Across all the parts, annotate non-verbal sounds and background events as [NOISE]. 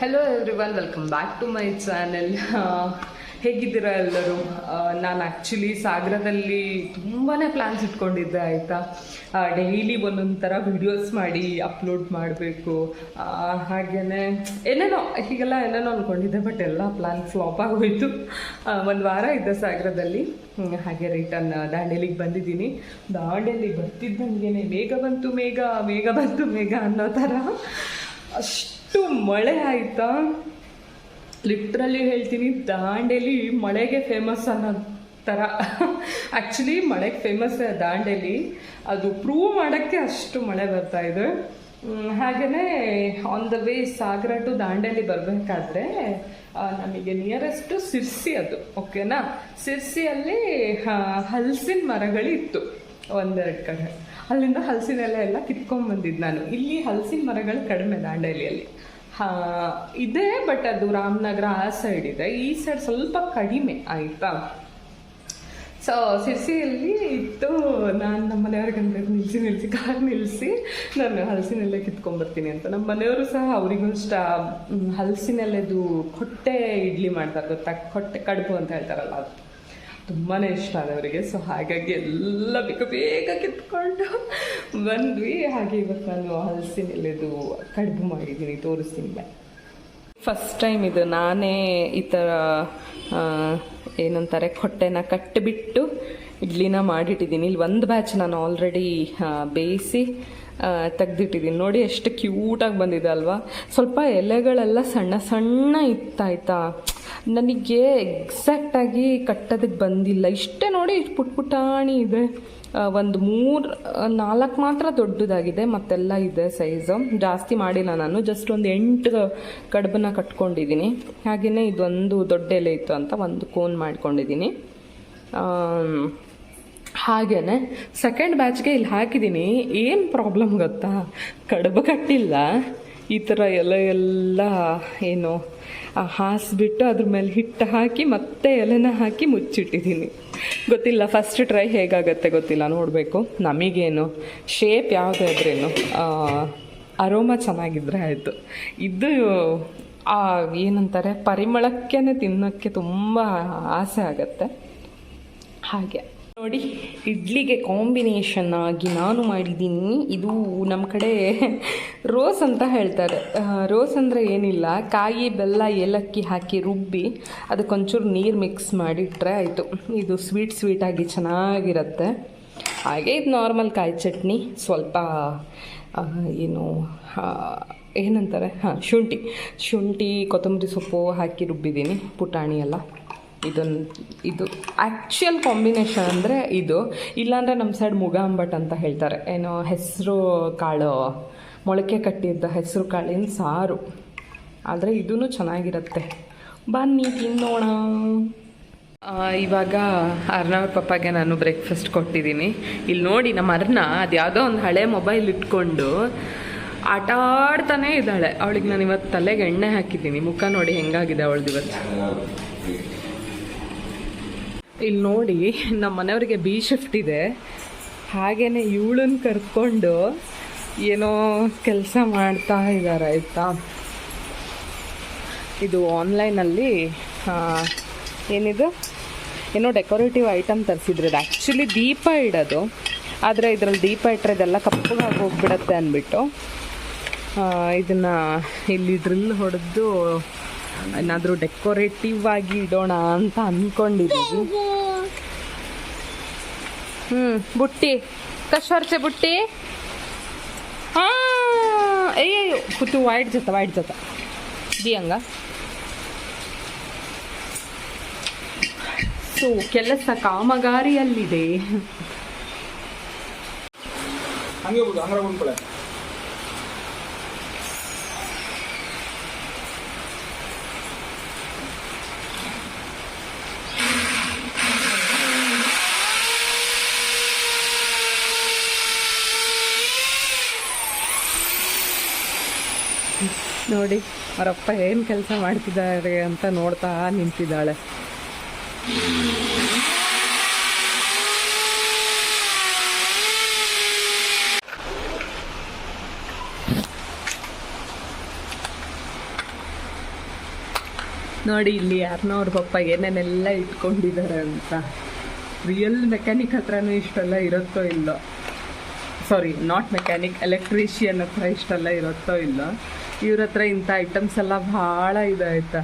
Hello everyone welcome back to my channel ಹೇಗಿದ್ದೀರಾ ಎಲ್ಲರೂ? ನಾನು ಆ್ಯಕ್ಚುಲಿ ಸಾಗರದಲ್ಲಿ ತುಂಬಾ ಪ್ಲ್ಯಾನ್ಸ್ ಇಟ್ಕೊಂಡಿದ್ದೆ, ಆಯಿತಾ? ಡೈಲಿ ಒಂದೊಂದು ಥರ ವಿಡಿಯೋಸ್ ಮಾಡಿ ಅಪ್ಲೋಡ್ ಮಾಡಬೇಕು. ಹಾಗೆಯೇ ಏನೇನೋ, ಹೀಗೆಲ್ಲ ಏನೇನೋ ಅಂದ್ಕೊಂಡಿದ್ದೆ ಬಟ್ ಎಲ್ಲ ಪ್ಲ್ಯಾನ್ ಫ್ಲಾಪ್ ಆಗೋಯಿತು. ಒಂದು ವಾರ ಇದ್ದೆ ಸಾಗರದಲ್ಲಿ. ಹಾಗೆ ರಿಟರ್ನ್ ದಾಂಡೇಲಿಗೆ ಬಂದಿದ್ದೀನಿ. ದಾಂಡೇಲಿ ಬರ್ತಿದ್ದಂಗೆ ಬೇಗ ಬಂತು, ಮೇಘ ಬೇಗ ಬಂತು, ಮೇಘ ಅನ್ನೋ ಥರ. ಅಷ್ಟು ಮಳೆ ಆಯ್ತಾ? ಲಿಟ್ರಲಿ ಹೇಳ್ತೀನಿ, ದಾಂಡೇಲಿ ಮಳೆಗೆ ಫೇಮಸ್ ಅನ್ನೋ ಥರ ಆ್ಯಕ್ಚುಲಿ ಮಳೆಗೆ ಫೇಮಸ್ ದಾಂಡೇಲಿ. ಅದು ಪ್ರೂವ್ ಮಾಡೋಕ್ಕೆ ಅಷ್ಟು ಮಳೆ ಬರ್ತಾ ಇದೆ. ಹಾಗೇ ಹಾಗೇನೇ on the way Sagara to Dandeli ಬರಬೇಕಾದ್ರೆ ನಮಗೆ ನಿಯರೆಸ್ಟ್ ಸಿರ್ಸಿ ಅದು ಓಕೆನಾ ಸಿರ್ಸಿಯಲ್ಲಿ ಹಲಸಿನ ಮರಗಳಿತ್ತು ಒಂದೆರಡು ಕಡೆ. ಅಲ್ಲಿಂದ ಹಲಸಿನ ಎಲೆ ಎಲ್ಲ ಕಿತ್ಕೊಂಡ್ಬಂದಿದ್ದು ನಾನು. ಇಲ್ಲಿ ಹಲಸಿನ ಮರಗಳು ಕಡಿಮೆ ದಾಂಡೇಲಿಯಲ್ಲಿ. ಇದೆ ಬಟ್ ಅದು ರಾಮನಗರ ಆ ಸೈಡ್ ಇದೆ. ಈ ಸೈಡ್ ಸ್ವಲ್ಪ ಕಡಿಮೆ ಆಯಿತಾ? ಸೊ ಸಿರ್ಸಿಯಲ್ಲಿ ಇತ್ತು ನಾನು ನಮ್ಮ ಮನೆಯವ್ರಿಗೆ ಅಂದ್ರೆ ನಿಲ್ಸಿ ನಿಲ್ಲಿಸಿ ಕಾರ್ ನಿಲ್ಲಿಸಿ ನಾನು ಹಲಸಿನೆಲೆ ಕಿತ್ಕೊಂಡ್ಬರ್ತೀನಿ ಅಂತ. ನಮ್ಮ ಮನೆಯವರು ಸಹ ಅವರಿಗೂ ಇಷ್ಟ. ಹಲಸಿನಲ್ಲೇದು ಕೊಟ್ಟೆ ಇಡ್ಲಿ ಮಾಡ್ತಾರೆ ಗೊತ್ತಾ? ಕೊಟ್ಟೆ ಕಡುಬು ಅಂತ ಹೇಳ್ತಾರಲ್ಲ ಅದು. ತುಂಬಾ ಇಷ್ಟ ಆದವರಿಗೆ ಸೊ ಹಾಗಾಗಿ ಎಲ್ಲ ಬೇಗ ಬೇಗ ಕಿತ್ಕೊಂಡು ಬಂದ್ವಿ. ಹಾಗೆ ಇವತ್ತು ನಾನು ಹಲಸಿನೆಲೆದು ಕಡ್ಬು ಮಾಡಿದ್ದೀನಿ. ತೋರಿಸ್ತೀನಿ ಬಾಯ್ ಫಸ್ಟ್ ಟೈಮ್ ಇದು. ನಾನೇ ಈ ಥರ ಏನಂತಾರೆ, ಹೊಟ್ಟೆನ ಕಟ್ಟಿಬಿಟ್ಟು ಇಡ್ಲಿನ ಮಾಡಿಟ್ಟಿದ್ದೀನಿ. ಇಲ್ಲಿ ಒಂದು ಬ್ಯಾಚ್ ನಾನು ಆಲ್ರೆಡಿ ಬೇಯಿಸಿ ತೆಗ್ದಿಟ್ಟಿದ್ದೀನಿ. ನೋಡಿ ಎಷ್ಟು ಕ್ಯೂಟಾಗಿ ಬಂದಿದೆ ಅಲ್ವಾ? ಸ್ವಲ್ಪ ಎಲೆಗಳೆಲ್ಲ ಸಣ್ಣ ಸಣ್ಣ ಇತ್ತಾಯ್ತಾ? ನನಗೆ ಎಕ್ಸಾಕ್ಟಾಗಿ ಕಟ್ಟೋದಕ್ಕೆ ಬಂದಿಲ್ಲ. ಇಷ್ಟೇ ನೋಡಿ ಪುಟ್ ಪುಟಾಣಿ ಇದೆ. ಒಂದು ಮೂರು ನಾಲ್ಕು ಮಾತ್ರ ದೊಡ್ಡದಾಗಿದೆ, ಮತ್ತೆಲ್ಲ ಇದೆ ಸೈಜು ಜಾಸ್ತಿ ಮಾಡಿಲ್ಲ ನಾನು ಜಸ್ಟ್ ಒಂದು ಎಂಟು ಕಡುಬನ್ನ ಕಟ್ಕೊಂಡಿದ್ದೀನಿ ಹಾಗೆಯೇ ಇದೊಂದು ದೊಡ್ಡ ಎಲೆ ಇತ್ತು ಅಂತ ಒಂದು ಕೋನ್ ಮಾಡ್ಕೊಂಡಿದ್ದೀನಿ ಹಾಗೇ ಸೆಕೆಂಡ್ ಬ್ಯಾಚ್ಗೆ ಇಲ್ಲಿ ಹಾಕಿದ್ದೀನಿ ಏನು ಪ್ರಾಬ್ಲಮ್ ಗೊತ್ತಾ? ಕಡುಬು ಕಟ್ಟಿಲ್ಲ. ಈ ಥರ ಎಲೆ ಎಲ್ಲ ಏನು ಹಾಸ್ಬಿಟ್ಟು ಅದ್ರ ಮೇಲೆ ಹಿಟ್ಟು ಹಾಕಿ ಮತ್ತೆ ಎಲೆನ ಹಾಕಿ ಮುಚ್ಚಿಟ್ಟಿದ್ದೀನಿ. ಗೊತ್ತಿಲ್ಲ ಫಸ್ಟ್ ಟ್ರೈ ಹೇಗಾಗತ್ತೆ ಗೊತ್ತಿಲ್ಲ, ನೋಡಬೇಕು. ನಮಗೇನು ಶೇಪ್ ಯಾವುದಾದ್ರೇನು ಅರೋಮ ಚೆನ್ನಾಗಿದ್ರೆ ಆಯಿತು. ಇದು, ಆ, ಏನಂತಾರೆ ಪರಿಮಳಕ್ಕೇ ತಿನ್ನೋಕ್ಕೆ ತುಂಬ ಆಸೆ ಆಗತ್ತೆ. ಹಾಗೆ. ನೋಡಿ, ಇಡ್ಲಿಗೆ ಕಾಂಬಿನೇಷನ್ ಆಗಿ ನಾನು ಮಾಡಿದ್ದೀನಿ. ಇದು ನಮ್ಮ ಕಡೆ ರೋಸ್ ಅಂತ ಹೇಳ್ತಾರೆ. ರೋಸ್ ಅಂದರೆ ಏನಿಲ್ಲ. ಕಾಯಿ, ಬೆಲ್ಲ, ಏಲಕ್ಕಿ ಹಾಕಿ ರುಬ್ಬಿ ಅದಕ್ಕೊಂಚೂರು ನೀರು ಮಿಕ್ಸ್ ಮಾಡಿಟ್ರೆ ಆಯಿತು. ಇದು ಸ್ವೀಟ್ ಸ್ವೀಟಾಗಿ ಚೆನ್ನಾಗಿರುತ್ತೆ. ಹಾಗೆ ಇದು ನಾರ್ಮಲ್ ಕಾಯಿ ಚಟ್ನಿ. ಸ್ವಲ್ಪ ಏನು ಏನಂತಾರೆ? ಹಾಂ, ಶುಂಠಿ. ಶುಂಠಿ, ಕೊತ್ತಂಬರಿ ಸೊಪ್ಪು ಹಾಕಿ ರುಬ್ಬಿದ್ದೀನಿ. ಪುಟಾಣಿ ಎಲ್ಲ. ಇದೊಂದು ಇದು ಆ್ಯಕ್ಚುಯಲ್ ಕಾಂಬಿನೇಷನ್ ಅಂದರೆ ಇದು. ಇಲ್ಲಾಂದರೆ ನಮ್ಮ ಸೈಡ್ ಮುಗಾಂಬಟ್ ಅಂತ ಹೇಳ್ತಾರೆ. ಏನೋ ಹೆಸರು ಕಾಳು, ಮೊಳಕೆ ಕಟ್ಟಿದ್ದ ಹೆಸರು ಕಾಳಿನ ಸಾರು. ಆದರೆ ಇದೂ ಚೆನ್ನಾಗಿರುತ್ತೆ. ಬನ್ನಿ ತಿನ್ನೋಣ. ಇವಾಗ ಅರ್ನವ್ರ ಪಪ್ಪಾಗೆ ನಾನು ಬ್ರೇಕ್ಫಾಸ್ಟ್ ಕೊಟ್ಟಿದ್ದೀನಿ. ಇಲ್ಲಿ ನೋಡಿ ನಮ್ಮ ಅರ್ನ ಅದು ಯಾವುದೋ ಒಂದು ಹಳೆ ಮೊಬೈಲ್ ಇಟ್ಕೊಂಡು ಆಟ ಆಡ್ತಾನೇ ಇದ್ದಾಳೆ. ಅವಳಿಗೆ ನಾನು ಇವತ್ತು ತಲೆಗೆ ಎಣ್ಣೆ ಹಾಕಿದ್ದೀನಿ. ಮುಖ ನೋಡಿ ಹೆಂಗಾಗಿದೆ ಅವಳದು ಇವತ್ತು. ಇಲ್ಲಿ ನೋಡಿ ನಮ್ಮ ಮನೆಯವ್ರಿಗೆ ಬಿ ಶಿಫ್ಟ್ ಇದೆ. ಹಾಗೇನೆ ಇವಳನ್ನ ಕರ್ಕೊಂಡು ಏನೋ ಕೆಲಸ ಮಾಡ್ತಾ ಇದ್ದಾರೆ ಆಯಿತಾ? ಇದು ಆನ್ಲೈನಲ್ಲಿ ಏನಿದು? ಏನೋ ಡೆಕೋರೇಟಿವ್ ಐಟಮ್ ತರಿಸಿದ್ರು ಇದು ಆ್ಯಕ್ಚುಲಿ ದೀಪ ಇಡೋದು. ಆದರೆ ಇದರಲ್ಲಿ ದೀಪ ಇಟ್ಟರೆ ಇದೆಲ್ಲ ಕಪ್ಪಗಾಗಿ ಹೋಗ್ಬಿಡತ್ತೆ ಅಂದ್ಬಿಟ್ಟು ಇದನ್ನು ಇಲ್ಲಿ ಡ್ರಿಲ್ ಹೊಡೆದು ಏನಾದರೂ ಡೆಕೋರೇಟಿವ್ ಆಗಿ ಇಡೋಣ ಅಂತ ಅನ್ಕೊಂಡಿದ್ದೀವಿ ಹ್ಞೂ ಬುಟ್ಟಿ. ಕಶ್ವರ್ಚೆ ಬುಟ್ಟಿ. ಹಾಂ ಅಯ್ಯೋ ಕುತು ವೈಟ್ ಜೊತೆ ವೈಟ್ ಜೊತೆ. ಜಿ ಹಂಗ ಸೊ ಕೆಲಸ ಕಾಮಗಾರಿಯಲ್ಲಿದೆ ನೋಡಿ, ಅವರಪ್ಪ ಏನು ಕೆಲಸ ಮಾಡ್ತಿದ್ದಾರೆ ಅಂತ ನೋಡ್ತಾ ನಿಂತಿದ್ದಾಳೆ. ನೋಡಿ, ಇಲ್ಲಿ ಯಾರನ್ನೋ ಅವ್ರ ಪಪ್ಪ ಏನೇನೆಲ್ಲ ಇಟ್ಕೊಂಡಿದ್ದಾರೆ ಅಂತ. ರಿಯಲ್ ಮೆಕ್ಯಾನಿಕ್ ಹತ್ರನೂ ಇಷ್ಟೆಲ್ಲ ಇರುತ್ತೋ ಇಲ್ಲೋ. ಸಾರಿ ನಾಟ್ ಮೆಕ್ಯಾನಿಕ್ ಎಲೆಕ್ಟ್ರಿಷಿಯನ್ ಹತ್ರ ಇಷ್ಟೆಲ್ಲ ಇರುತ್ತೋ ಇಲ್ಲ. ಇವ್ರ ಹತ್ರ ಇಂಥ ಐಟಮ್ಸ್ ಎಲ್ಲ ಭಾಳ ಇದಾಯ್ತಾ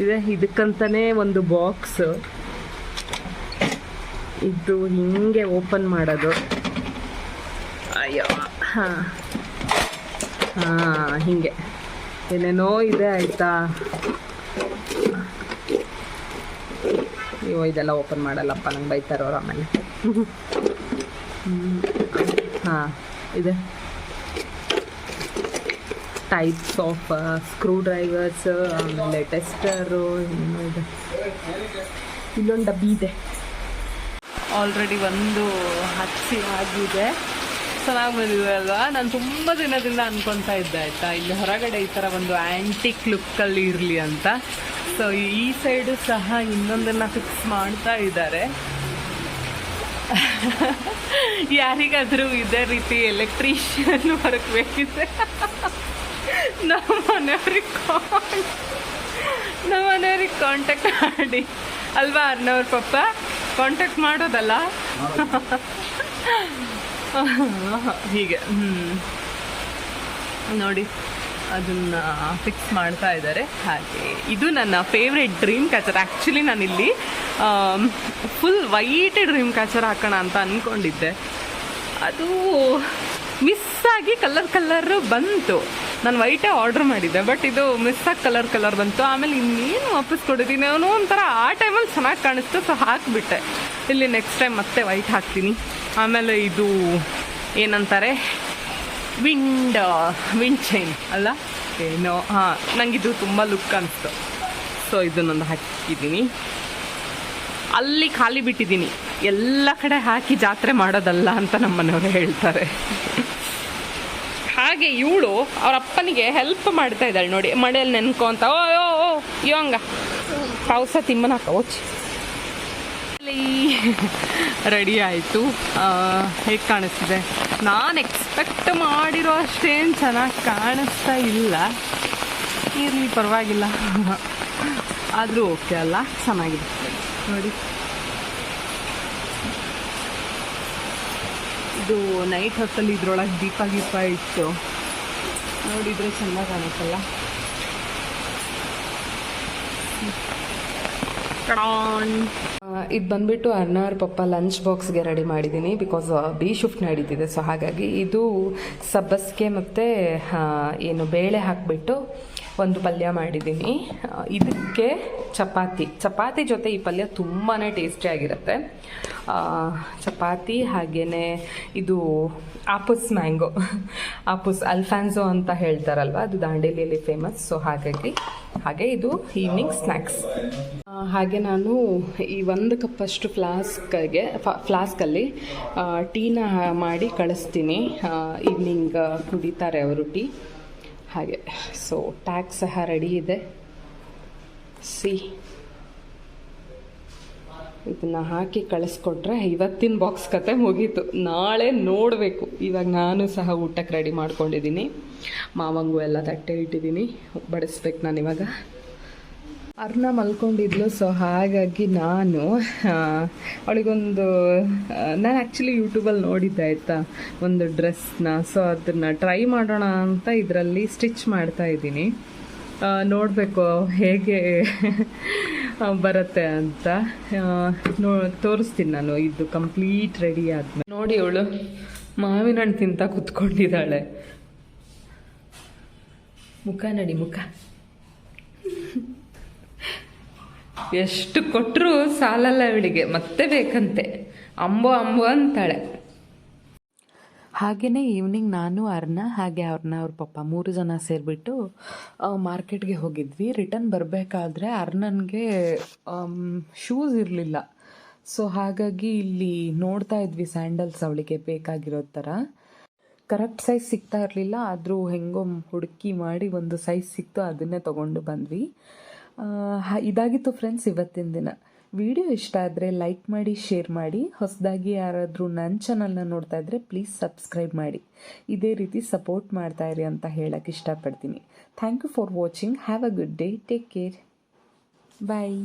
ಇದೆ, ಇದಕ್ಕಂತಾನೆ ಒಂದು ಬಾಕ್ಸ್ ಇದು ಹಿಂಗೆ ಓಪನ್ ಮಾಡೋದು. ಅಯ್ಯೋ, ಹಾಂ. ಹಾಂ, ಹಿಂಗೆ. ಏನೇನೋ ಇದೆ ಆಯ್ತಾ. ಅಯ್ಯೋ, ಇದೆಲ್ಲ ಓಪನ್ ಮಾಡಲ್ಲಪ್ಪ, ನಂಗೆ ಬೈತಾರೋರು ಆಮೇಲೆ. ಹಾಂ, ಇದೆ. ಟೈಪ್ಸ್ ಆಫ್ ಸ್ಕ್ರೂ ಡ್ರೈವರ್ಸ್ ಆಮೇಲೆ ಟೆಸ್ಟರು ಇದೆ. ಇಲ್ಲೊಂದು ಡಬ್ಬಿ ಇದೆ. ಆಲ್ರೆಡಿ ಒಂದು ಹಚ್ಚಿ ಆಗಿದೆ. ಚೆನ್ನಾಗಿ ಬಂದಿದೆ ಅಲ್ವಾ? ನಾನು ತುಂಬ ದಿನದಿಂದ ಅನ್ಕೊತಾ ಇದ್ದೆ, ಆಯಿತಾ? ಇಲ್ಲಿ ಹೊರಗಡೆ ಈ ಥರ ಒಂದು ಆ್ಯಂಟಿಕ್ ಲುಕ್ಕಲ್ಲಿ ಇರಲಿ ಅಂತ. ಸೊ ಈ ಸೈಡು ಸಹ ಇನ್ನೊಂದನ್ನು ಫಿಕ್ಸ್ ಮಾಡ್ತಾ ಇದ್ದಾರೆ. [LAUGHS] ಯಾರಿಗಾದರೂ ಇದೇ ರೀತಿ ಎಲೆಕ್ಟ್ರಿಷಿಯನ್ ವರ್ಕ್ ಬೇಕಿದ್ರೆ. [LAUGHS] ನಮ್ಮ ಮನೆಯವ್ರಿಗೆ ನಮ್ಮ ಮನೆಯವ್ರಿಗೆ ಕಾಂಟ್ಯಾಕ್ಟ್ ಮಾಡಿ. ಅಲ್ವಾ ಅರ್ನವ್ರ ಪಪ್ಪ? ಕಾಂಟ್ಯಾಕ್ಟ್ ಮಾಡೋದಲ್ಲ? ಹೀಗೆ ನೋಡಿ, ಅದನ್ನ ಫಿಕ್ಸ್ ಮಾಡ್ತಾ ಇದ್ದಾರೆ. ಹಾಗೆ, ಇದು ನನ್ನ ಫೇವ್ರೆಟ್ ಡ್ರೀಮ್ ಕ್ಯಾಚರ್ ಆ್ಯಕ್ಚುಲಿ ನಾನಿಲ್ಲಿ ಫುಲ್ ವೈಟ್ ಡ್ರೀಮ್ ಕ್ಯಾಚರ್ ಹಾಕೋಣ ಅಂತ ಅಂದ್ಕೊಂಡಿದ್ದೆ ಅದು ಮಿಸ್ ಆಗಿ ಕಲರ್ ಕಲರ್ ಬಂತು. ನಾನು ವೈಟೇ ಆರ್ಡರ್ ಮಾಡಿದ್ದೆ ಬಟ್ ಇದು ಮಿಸ್ ಆಗಿ ಕಲರ್ ಕಲರ್ ಬಂತು. ಆಮೇಲೆ ಇನ್ನೇನು ವಾಪಸ್ ಕೊಡಿದ್ದೀನಿ ಅವನು ಒಂಥರ ಆ ಟೈಮಲ್ಲಿ ಚೆನ್ನಾಗಿ ಕಾಣಿಸ್ತು ಸೊ ಹಾಕಿಬಿಟ್ಟೆ. ಇಲ್ಲಿ ನೆಕ್ಸ್ಟ್ ಟೈಮ್ ಮತ್ತೆ ವೈಟ್ ಹಾಕ್ತೀನಿ. ಆಮೇಲೆ ಇದು ಏನಂತಾರೆ? ವಿಂಡ್ ವಿಂಡ್ ಚೈನ್ ಅಲ್ಲ? ಏನೋ, ಹಾಂ ನನಗಿದು ತುಂಬ ಲುಕ್ ಅನಿಸ್ತು. ಸೊ ಇದನ್ನೊಂದು ಹಾಕಿದ್ದೀನಿ. ಅಲ್ಲಿ ಖಾಲಿ ಬಿಟ್ಟಿದ್ದೀನಿ. ಎಲ್ಲ ಕಡೆ ಹಾಕಿ ಜಾತ್ರೆ ಮಾಡೋದಲ್ಲ ಅಂತ ನಮ್ಮ ಮನೆಯವರು ಹೇಳ್ತಾರೆ. ಹಾಗೆ ಇವಳು ಅವ್ರ ಅಪ್ಪನಿಗೆ ಹೆಲ್ಪ್ ಮಾಡ್ತಾ ಇದ್ದಾಳೆ ನೋಡಿ ಮಳೆಯಲ್ಲಿ ನೆನ್ಕೊಂತ ಓ ಓ ಓ ಹಂಗ ಪಾವಸ ತಿಮ್ಮನ ಓಚಿ. ರೆಡಿ ಆಯಿತು. ಹೇಗೆ ಕಾಣಿಸ್ತಿದೆ? ನಾನು ಎಕ್ಸ್ಪೆಕ್ಟ್ ಮಾಡಿರೋ ಅಷ್ಟೇನು ಚೆನ್ನಾಗಿ ಕಾಣಿಸ್ತಾ ಇಲ್ಲ. ಇರಲಿ, ಪರವಾಗಿಲ್ಲ. ಆದರೂ ಓಕೆ ಅಲ್ಲ, ಚೆನ್ನಾಗಿದೆ. ನೋಡಿ. ಇದು ನೈಟ್ ಹೊತ್ತಲ್ಲಿ ಇದ್ರೊಳಗೆ ದೀಪ ಗೀಪ ಇತ್ತು ನೋಡಿದರೆ ಚೆಂದ ಕಾಣುತ್ತಲ್ಲ. ಇದು ಬಂದ್ಬಿಟ್ಟು ಅರ್ನಾರ್ ಪಪ್ಪ ಲಂಚ್ ಬಾಕ್ಸ್ಗೆ ರೆಡಿ ಮಾಡಿದ್ದೀನಿ ಬಿಕಾಸ್ ಬಿ ಶಿಫ್ಟ್ ನಡೀತಿದೆ. ಸೊ ಹಾಗಾಗಿ ಇದು ಸಬ್ಬಸ್ಗೆ ಮತ್ತು ಏನು ಬೇಳೆ ಹಾಕಿಬಿಟ್ಟು ಒಂದು ಪಲ್ಯ ಮಾಡಿದ್ದೀನಿ. ಇದಕ್ಕೆ ಚಪಾತಿ. ಚಪಾತಿ ಜೊತೆ ಈ ಪಲ್ಯ ತುಂಬಾ ಟೇಸ್ಟಿಯಾಗಿರುತ್ತೆ ಚಪಾತಿ ಹಾಗೇ ಇದು ಆಪುಸ್ ಮ್ಯಾಂಗೋ. [LAUGHS] ಆಪುಸ್ ಅಲ್ಫಾನ್ಸೋ ಅಂತ ಹೇಳ್ತಾರಲ್ವ? ಅದು ದಾಂಡೇಲಿಯಲ್ಲಿ ಫೇಮಸ್ ಸೊ ಹಾಗಾಗಿ, ಹಾಗೆ ಇದು ಈವ್ನಿಂಗ್ ಸ್ನ್ಯಾಕ್ಸ್ ಹಾಗೆ ನಾನು ಈ ಒಂದು ಕಪ್ಪಷ್ಟು ಫ್ಲಾಸ್ಕ್ಗೆ ಫ್ಲಾಸ್ಕಲ್ಲಿ ಟೀನ ಮಾಡಿ ಕಳಿಸ್ತೀನಿ. ಈವ್ನಿಂಗ್ ಕುಡಿತಾರೆ ಅವರು ಟೀ. ಹಾಗೆ. ಸೊ ಟ್ಯಾಗ್ ಸಹ ರೆಡಿ ಇದೆ. ಸಿ ಇದನ್ನ ಹಾಕಿ ಕಳಿಸ್ಕೊಟ್ರೆ ಇವತ್ತಿನ ಬಾಕ್ಸ್ ಕತೆ ಮುಗೀತು. ನಾಳೆ ನೋಡಬೇಕು. ಇವಾಗ ನಾನು ಸಹ ಊಟಕ್ಕೆ ರೆಡಿ ಮಾಡ್ಕೊಂಡಿದ್ದೀನಿ. ಮಾವಂಗು ಎಲ್ಲ ತಟ್ಟೆ ಇಟ್ಟಿದ್ದೀನಿ. ಬಡಿಸ್ಬೇಕು ನಾನು ಇವಾಗ ಅರ್ಣ ಮಲ್ಕೊಂಡಿದ್ಲು ಸೊ ಹಾಗಾಗಿ ನಾನು ಅವಳಿಗೊಂದು ನಾನು ಆ್ಯಕ್ಚುಲಿ ಯೂಟ್ಯೂಬಲ್ಲಿ ನೋಡಿದ್ದೆ, ಆಯಿತಾ, ಒಂದು ಡ್ರೆಸ್ನ ಸೊ ಅದನ್ನು ಟ್ರೈ ಮಾಡೋಣ ಅಂತ ಇದರಲ್ಲಿ ಸ್ಟಿಚ್ ಮಾಡ್ತಾ ಇದ್ದೀನಿ. ನೋಡಬೇಕು ಹೇಗೆ ಬರುತ್ತೆ ಅಂತ. ನೋ, ತೋರಿಸ್ತೀನಿ ನಾನು, ಇದು ಕಂಪ್ಲೀಟ್ ರೆಡಿ ಆದ್ಮೇಲೆ. ನೋಡಿ ಅವಳು, ಮಾವಿನ ಹಣ್ಣು ತಿಂತ ಕುತ್ಕೊಂಡಿದ್ದಾಳೆ. ಮುಖ ನಡಿ, ಮುಖ. ಎಷ್ಟು ಕೊಟ್ಟರು ಸಾಲಲ್ಲ ಅವಳಿಗೆ ಮತ್ತೆ ಬೇಕಂತೆ. ಅಂಬೋ ಅಂಬೋ ಅಂತಾಳೆ. ಹಾಗೆಯೇ ಈವ್ನಿಂಗ್ ನಾನು, ಅರ್ನ, ಹಾಗೆ ಅವ್ರನ್ನ ಅವ್ರ ಪಪ್ಪ ಮೂರು ಜನ ಸೇರಿಬಿಟ್ಟು ಮಾರ್ಕೆಟ್ಗೆ ಹೋಗಿದ್ವಿ. ರಿಟರ್ನ್ ಬರಬೇಕಾದ್ರೆ ಅರ್ನನ್ಗೆ ಶೂಸ್ ಇರಲಿಲ್ಲ. ಸೊ ಹಾಗಾಗಿ ಇಲ್ಲಿ ನೋಡ್ತಾ ಇದ್ವಿ ಸ್ಯಾಂಡಲ್ಸ್ ಅವಳಿಗೆ ಬೇಕಾಗಿರೋ ಥರ ಕರೆಕ್ಟ್ ಸೈಜ್ ಸಿಗ್ತಾ ಇರಲಿಲ್ಲ, ಆದರೂ ಹೆಂಗೋ ಹುಡುಕಿ ಮಾಡಿ ಒಂದು ಸೈಜ್ ಸಿಕ್ತು, ಅದನ್ನೇ ತೊಗೊಂಡು ಬಂದ್ವಿ. ಇದಾಗಿತ್ತು ಫ್ರೆಂಡ್ಸ್ ಇವತ್ತಿನ ದಿನ. ವಿಡಿಯೋ ಇಷ್ಟ ಆದರೆ ಲೈಕ್ ಮಾಡಿ ಶೇರ್ ಮಾಡಿ. ಹೊಸದಾಗಿ ಯಾರಾದರೂ ನನ್ನ ಚಾನಲ್ನ ನೋಡ್ತಾ ಇದ್ದರೆ ಪ್ಲೀಸ್ ಸಬ್ಸ್ಕ್ರೈಬ್ ಮಾಡಿ. ಇದೇ ರೀತಿ ಸಪೋರ್ಟ್ ಮಾಡ್ತಾ ಇರಿ ಅಂತ ಹೇಳಕ್ಕೆ ಇಷ್ಟಪಡ್ತೀನಿ. Thank you for watching have a good day take care bye